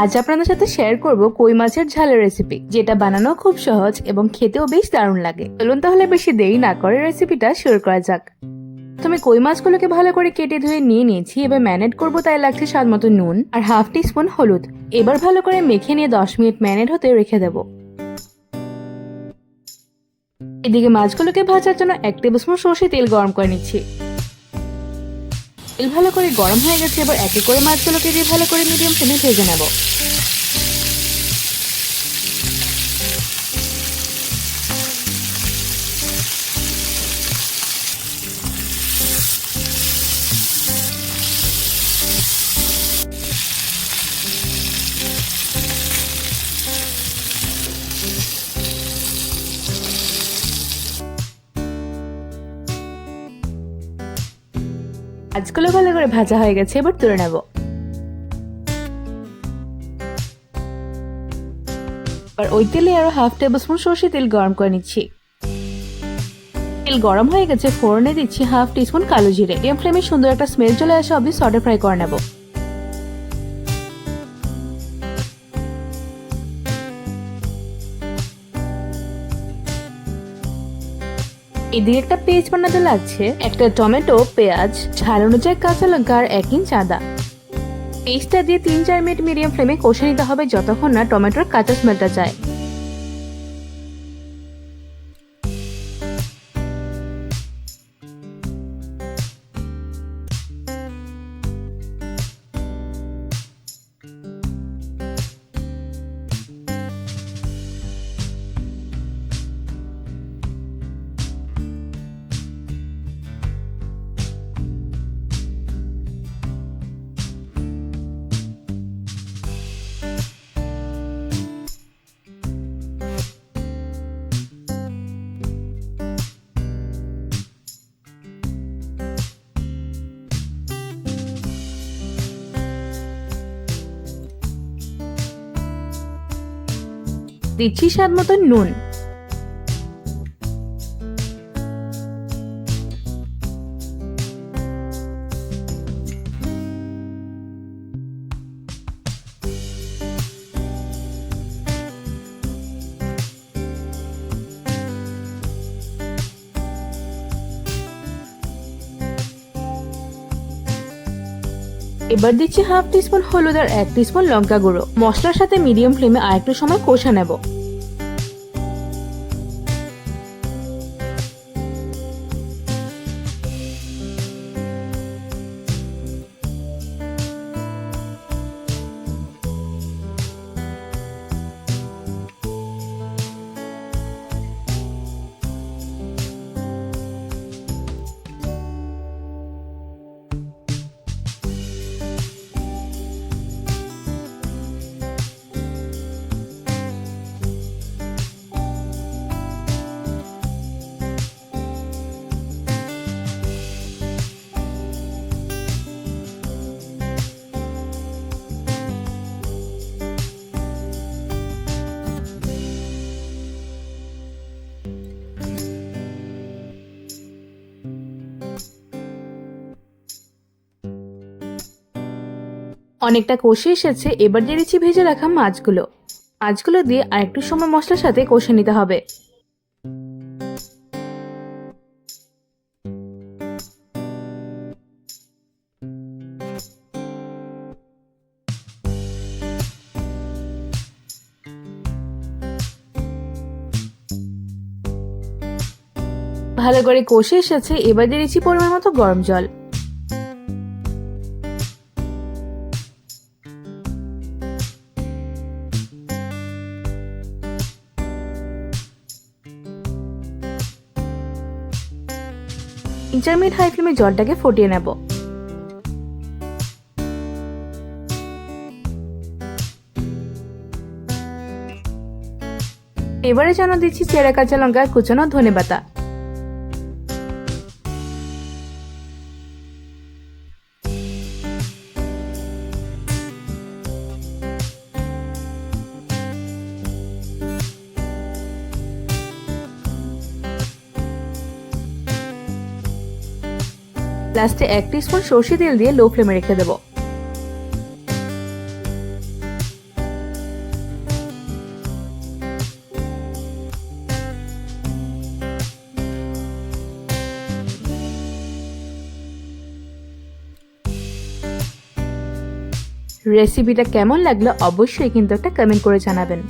আজ আপনাদের সাথে শেয়ার করব কই মাছের ঝালের রেসিপি যেটা বানানো খুব সহজ এবং খেতেও বেশ দারুণ লাগে। চলুন তাহলে বেশি দেরি না করে রেসিপিটা শুরু করা যাক। তুমি কই মাছগুলোকে ভালো করে কেটে ধুয়ে নিয়ে নিয়েছি, এবার ম্যানেট করব তাই লাগছে স্বাদ মতো নুন আর হাফ টি স্পুন হলুদ। এবার ভালো করে মেখে নিয়ে দশ মিনিট ম্যানেট হতে রেখে দেবো। এদিকে মাছগুলোকে ভাজার জন্য এক টেবিল স্পুন সর্ষে তেল গরম করে নিচ্ছি। তেল ভালো করে গরম হয়ে গেছে, এবার একে করে মাছগুলোকে দিয়ে ভালো করে মিডিয়াম ফ্লেমে ভেজে নেব। মাছগুলো ভালো করে ভাজা হয়ে গেছে, এবার তুলে নেব। আর ওই তেলে আরও হাফ টেবিল স্পুন সর্ষে তেল গরম করে নিচ্ছি। তেল গরম হয়ে গেছে, ফোড়নে দিচ্ছি হাফ টিস্পুন কালো জিরে। এম ফ্লেমে সুন্দর একটা স্মেল চলে আসা অবধি সটে ফ্রাই করে নেব। এদিকে একটা পেঁয়াজ বানাতে লাগছে, একটা টমেটো, পেঁয়াজ ঝাল অনুযায়ী কাঁচা লঙ্কা আর এক ইঞ্চ আদা। পেস্টটা দিয়ে তিন চার মিনিট মিডিয়াম ফ্লেমে কষে নিতে হবে যতক্ষণ না টমেটোর কাঁচা স্মেলটা যায়। দিচ্ছি স্বাদ মতো নুন। এবার দিচ্ছি হাফ টিস্পুন হলুদ আর এক টিস্পুন লঙ্কা গুঁড়ো। মশলার সাথে মিডিয়াম ফ্লেমে আরেকটু সময় কষা নেব। অনেকটা কষে এসেছে, এবার দিয়ে দিচ্ছি ভেজে রাখা মাছগুলো। মাছগুলো দিয়ে আরেকটু সময় মশলার সাথে কষে নিতে হবে। ভালো করে কষে এসেছে, এবার দিয়ে দিচ্ছি পরিমাণ মতো গরম জল। মিনিট হাই ফ্লেমে জলটাকে ফুটিয়ে নেব। এবারে যেন দিচ্ছি চেরা কাঁচা লঙ্কা, কুচানো ধনে পাতা। লাস্টে এক স্পুন সর্ষে তেল দিয়ে লো ফ্লেমে রেখে দেবো। রেসিপিটা কেমন লাগল অবশ্যই কিন্তু একটা কমেন্ট করে জানাবেন।